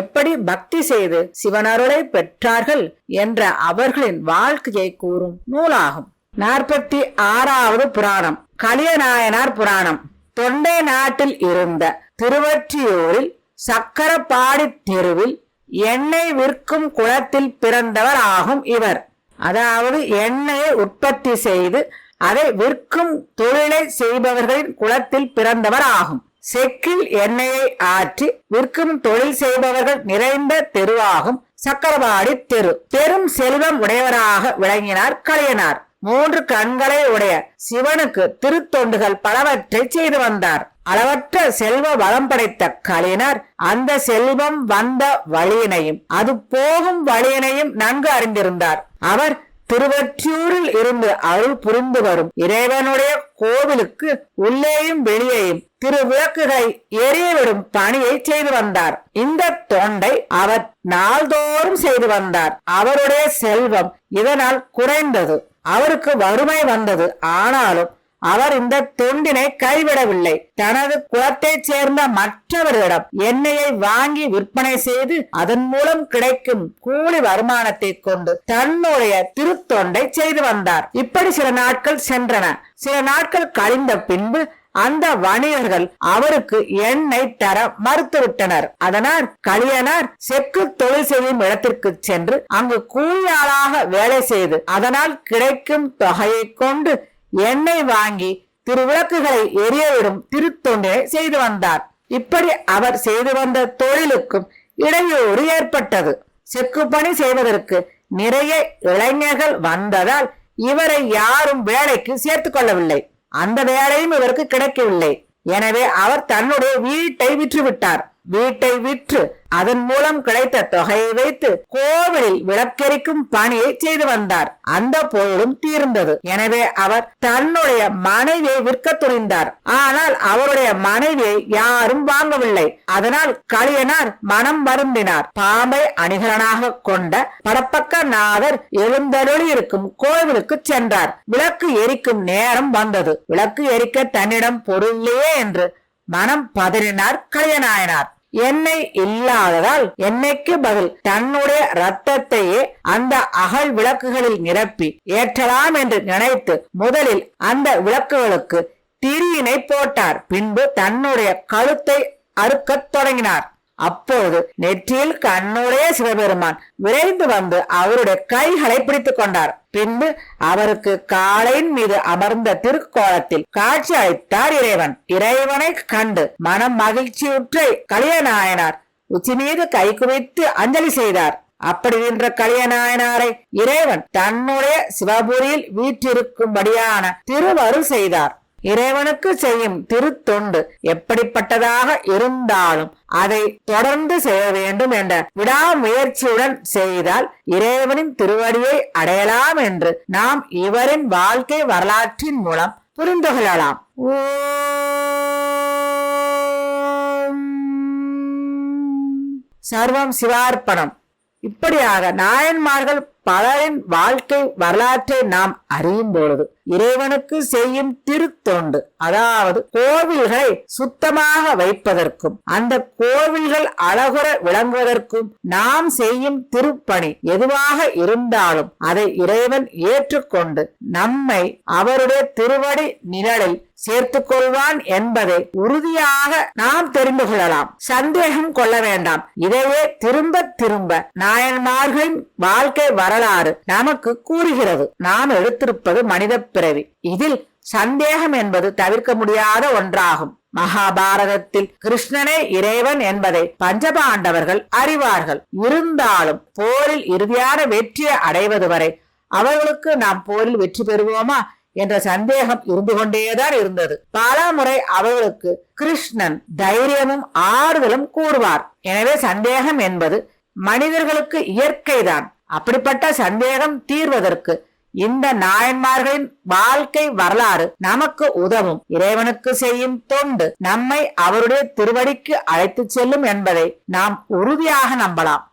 எப்படி பக்தி செய்து சிவனருளை பெற்றார்கள் என்ற அவர்களின் வாழ்க்கையை கூறும் நூலாகும். நாற்பத்தி ஆறாவது புராணம். கலியநாயனார் புராணம். தொண்டை நாட்டில் இருந்த திருவற்றியூரில் சக்கரப்பாடி தெருவில் எண்ணெய் விற்கும் குளத்தில் பிறந்தவர் ஆகும் இவர். அதாவது எண்ணெயை உற்பத்தி செய்து அதை விற்கும் தொழிலை செய்பவர்களின் குளத்தில் பிறந்தவர் ஆகும். செக்கில் எண்ணெயை ஆற்றி விற்கும் தொழில் செய்பவர்கள் நிறைந்த தெருவாகும் சக்கரபாடி தெரு. பெரும் செல்வம் உடையவராக விளங்கினார் கலையனார். மூன்று கண்களை உடைய சிவனுக்கு திருத்தொண்டுகள் பலவற்றை செய்து வந்தார். அளவற்ற செல்வ வளம் படைத்த கலைஞர் அந்த செல்வம் வந்த வழியினையும் அது போகும் வழியினையும் நன்கு அறிந்திருந்தார். அவர் திருவற்றியூரில் இருந்து அருள் புரிந்து வரும். இறைவனுடைய கோவிலுக்கு உள்ளேயும் வெளியேயும் திருவிளக்குகளை எரியவிடும் பணியை செய்து வந்தார். இந்த தொண்டை அவர் நாள்தோறும் செய்து வந்தார். அவருடைய செல்வம் இதனால் குறைந்தது. அவருக்கு வறுமை வந்தது. ஆனாலும் அவர் இந்த தொண்டினை கைவிடவில்லை. தனது குலத்தைச் சேர்ந்த மற்றவர்களிடம் எண்ணெயை வாங்கி விற்பனை செய்து அதன் மூலம் கிடைக்கும் கூலி வருமானத்தை கொண்டு தன்னுடைய திருத்தொண்டை செய்து வந்தார். இப்படி சில நாட்கள் சென்றன. சில நாட்கள் கழிந்த பின்பு அந்த வணிகர்கள் அவருக்கு எண்ணெய் தர மறுத்துவிட்டனர் அதனால் கலியனார் செக்கு தொழில் செய்யும் இடத்திற்கு சென்று அங்கு கூலியாளாக வேலை செய்து அதனால் கிடைக்கும் தொகையை கொண்டு எண்ணெய் வாங்கி திருவிளக்குகளை எரியவிடும் திருத்தொண்டே செய்து வந்தார். இப்படி அவர் செய்து வந்த தொழிலுக்கும் இடையூறு ஏற்பட்டது. செக்கு பணி செய்வதற்கு நிறைய இளைஞர்கள் வந்ததால் இவரை யாரும் வேலைக்கு சேர்த்துக் கொள்ளவில்லை. அந்த வேலையும் இவருக்கு கிடைக்கவில்லை. எனவே அவர் தன்னுடைய வீட்டை விற்றுவிட்டார். வீட்டை விற்று அதன் மூலம் கிடைத்த தொகையை வைத்து கோவிலில் விளக்கெரிக்கும் பணியை செய்து வந்தார். அந்த பொருளும் தீர்ந்தது. எனவே அவர் தன்னுடைய மனைவியை விற்க துணிந்தார். ஆனால் அவருடைய மனைவியை யாரும் வாங்கவில்லை. அதனால் களியனார் மனம் வருந்தினார். பாம்பை அணிகலனாக கொண்ட படப்பக்க நாதர் எழுந்தருளி இருக்கும் கோவிலுக்கு சென்றார். விளக்கு எரிக்கும் நேரம் வந்தது. விளக்கு எரிக்க தன்னிடம் பொருளையே என்று மனம் பதறினார் கலியநாயனார் எண்ணெய் இல்லாததால் எண்ணெய்க்கு பதில் தன்னுடைய ரத்தத்தையே அந்த அகல் விளக்குகளில் நிரப்பி ஏற்றலாம் என்று நினைத்து முதலில் அந்த விளக்குகளுக்கு திரியினை போட்டார். பின்பு தன்னுடைய கழுத்தை அறுக்கத் தொடங்கினார். அப்போது நெற்றியில் கண்ணுடைய சிவபெருமான் விரைந்து வந்து அவருடைய கைகளை பிடித்துக் கொண்டார். பின்பு அவருக்கு காலையின் மீது அமர்ந்த திருக்கோலத்தில் காட்சி அளித்தார் இறைவன். இறைவனை கண்டு மனம் மகிழ்ச்சியுற்ற கலியநாயனார் உச்சி மீது கை குவித்து அஞ்சலி செய்தார். அப்படி நின்ற கலியநாயனாரை இறைவன் தன்னுடைய சிவபுரியில் வீற்றிருக்கும்படியான திருவருள் செய்தார். இறைவனுக்கு செய்யும் திருத்தொண்டு எப்படிப்பட்டதாக இருந்தாலும் அதை தொடர்ந்து செய்ய வேண்டும் என்ற விடாமுயற்சியுடன் செய்தால் இறைவனின் திருவடியை அடையலாம் என்று நாம் இவரின் வாழ்க்கை வரலாற்றின் மூலம் புரிந்து கொள்ளலாம். சர்வம் சிவார்ப்பணம். இப்படியாக நாயன்மார்கள் பலரின் வாழ்க்கை வரலாற்றை நாம் அறியும் பொழுது இறைவனுக்கு செய்யும் திருத்தொண்டு அதாவது கோவில்களை சுத்தமாக வைப்பதற்கும் அந்த கோவில்கள் அழகுற விளங்குவதற்கும் நாம் செய்யும் திருப்பணி எதுவாக இருந்தாலும் அதை இறைவன் ஏற்றுக்கொண்டு நம்மை அவருடைய திருவடி நிழலில் சேர்த்துக் கொள்வான் என்பதை உறுதியாக நாம் தெரிந்து கொள்ளலாம். சந்தேகம் கொள்ள வேண்டாம். இதையே திரும்ப திரும்ப நாயன்மார்களின் வாழ்க்கை வரலாறு நமக்கு கூறுகிறது. நாம் எடுத்திருப்பது மனித பிறவி. இதில் சந்தேகம் என்பது தவிர்க்க முடியாத ஒன்றாகும். மகாபாரதத்தில் கிருஷ்ணனே இறைவன் என்பதை பஞ்சபாண்டவர்கள் அறிவார்கள். இருந்தாலும் போரில் இறுதியான வெற்றியை அடைவது வரை அவர்களுக்கு நாம் போரில் வெற்றி பெறுவோமா என்ற சந்தேகம் இருந்து கொண்டேதான் இருந்தது. பல முறை அவர்களுக்கு கிருஷ்ணன் தைரியமும் ஆறுதலும் கூறுவார். எனவே சந்தேகம் என்பது மனிதர்களுக்கு இயற்கைதான். அப்படிப்பட்ட சந்தேகம் தீர்வதற்கு இந்த நாயன்மார்களின் வாழ்க்கை வரலாறு நமக்கு உதவும். இறைவனுக்கு செய்யும் தொண்டு நம்மை அவருடைய திருவடிக்கு அழைத்துச் செல்லும் என்பதை நாம் உறுதியாக நம்பலாம்.